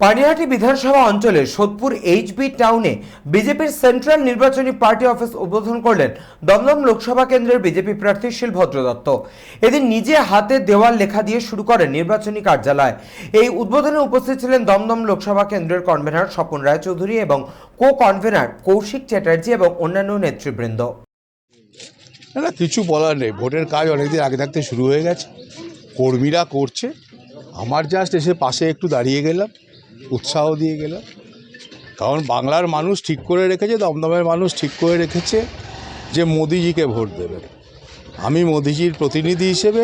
পানিহাটি বিধানসভা অঞ্চলে সোদপুর এইচবি টাউনে বিজেপির সেন্ট্রাল নির্বাচনী পার্টি অফিস উদ্বোধন করলেন দমদম লোকসভা কেন্দ্রের বিজেপি প্রার্থী শিলভদ্র দত্ত। এদিন নিজে হাতে দেওয়াল লেখা দিয়ে শুরু করেন নির্বাচনী কার্যালয়। এই উদ্বোধনে উপস্থিত ছিলেন দমদম লোকসভা কেন্দ্রের কনভেনার স্বপন রায়চৌধুরী এবং কো কনভেনার কৌশিক চ্যাটার্জি এবং অন্যান্য নেতৃবৃন্দ। কিছু বলার নেই। ভোটের কাজ অনেকদিন আগে থাকতে শুরু হয়ে গেছে। কর্মীরা করছে। আমার জাস্ট এসে পাশে একটু দাঁড়িয়ে গেলাম। উৎসাহ দিয়ে গেলাম কারণ বাংলার মানুষ ঠিক করে রেখেছে দমদমের মানুষ ঠিক করে রেখেছে যে মোদিজিকে ভোট দেবে আমি মোদিজির প্রতিনিধি হিসেবে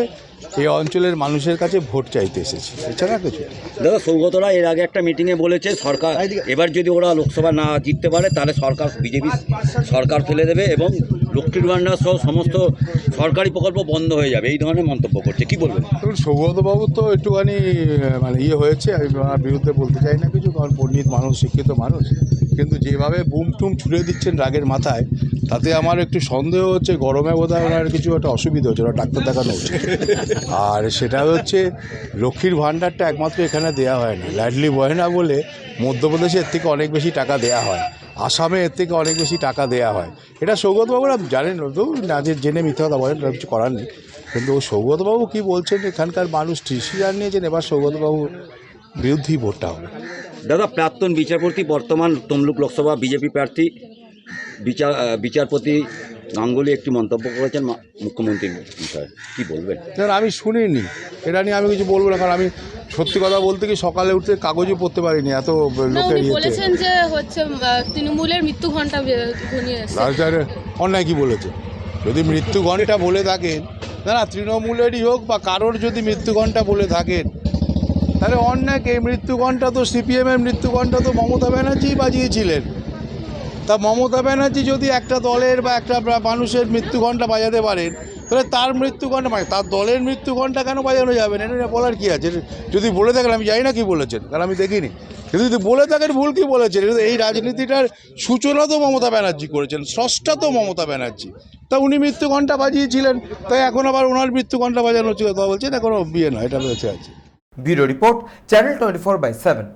এই অঞ্চলের মানুষের কাছে ভোট চাইতে এসেছি এছাড়া কিছু। দাদা সৌগতরা এর আগে একটা মিটিংয়ে বলেছে সরকার এবার যদি ওরা লোকসভা না জিততে পারে তাহলে সরকার বিজেপি সরকার ফেলে দেবে এবং লক্ষ্মীর ভাণ্ডার সহ সমস্ত সরকারি প্রকল্প বন্ধ হয়ে যাবে, এই ধরনের মন্তব্য করছে, কি বলবেন? সৌগতবাবু তো একটুখানি মানে ইয়ে হয়েছে, আমি ওনার বিরুদ্ধে বলতে চাই না কিছু, কারণ পণ্ডিত মানুষ, শিক্ষিত মানুষ, কিন্তু যেভাবে বুম টুম ছুড়ে দিচ্ছেন রাগের মাথায়, তাতে আমার একটু সন্দেহ হচ্ছে, গরমে বোধ হয় ওনার কিছু একটা অসুবিধা হচ্ছে ওরা ডাক্তার দেখানো উচিত আর সেটা হচ্ছে, লক্ষ্মীর ভাণ্ডারটা একমাত্র এখানে দেওয়া হয় না ল্যাডলি বয়না বলে মধ্যপ্রদেশে এর থেকে অনেক বেশি টাকা দেওয়া হয়। আসামে এর থেকে অনেক বেশি টাকা দেওয়া হয়। এটা সৌগতবাবুরা জানেন, তো না যে জেনে মিথ্যা কথা বলেন কিছু করার নেই। কিন্তু সৌগতবাবু কী বলছেন, এখানকার মানুষ কৃষি নিয়েছেন এবার সৌগতবাবুর বিরুদ্ধেই ভোটটা হবে। দাদা, প্রাক্তন বিচারপতি, বর্তমান তমলুক লোকসভা বিজেপি প্রার্থী বিচার বিচারপতি গাঙ্গুলি একটি মন্তব্য করেছেন মা- মুখ্যমন্ত্রীর বিষয়ে কি বলবেন? স্যার আমি শুনিনি। এটা নিয়ে আমি কিছু বলব না কারণ আমি সত্যি কথা বলতে কি সকালে উঠতে কাগজও পড়তে পারিনি এত লোকের বলেছেন যে হচ্ছে তৃণমূলের মৃত্যু ঘণ্টা অন্যায় কি বলেছে? যদি মৃত্যু ঘণ্টা বলে থাকেন না না তৃণমূলেরই হোক বা কারোর যদি মৃত্যু ঘণ্টা বলে থাকেন তাহলে অন্যায় এই মৃত্যু ঘণ্টা তো সিপিএমের মৃত্যু ঘণ্টা তো মমতা ব্যানার্জি বাজিয়েছিলেন। তা মমতা ব্যানার্জি যদি একটা দলের বা একটা মানুষের মৃত্যু ঘণ্টা বাজাতে পারেন, তাহলে তার মৃত্যু ঘণ্টা মানে তার দলের মৃত্যু ঘণ্টা কেন বাজানো যাবে না? এটা বলার কী আছে? যদি বলে থাকেন, আমি জানি না কি বলেছেন, কারণ আমি দেখিনি। কিন্তু যদি বলে থাকেন, ভুল কী বলেছেন? এই রাজনীতিটার সূচনা তো মমতা ব্যানার্জি করেছেন, স্রষ্টা তো মমতা ব্যানার্জি। তা উনি মৃত্যু ঘণ্টা বাজিয়েছিলেন, তাই এখন আবার ওনার মৃত্যু ঘণ্টা বাজানো হচ্ছে, কথা বলছেন এখনও বিয়ে নয়, এটা বেঁচে আছে bureau report, channel twenty four by seven.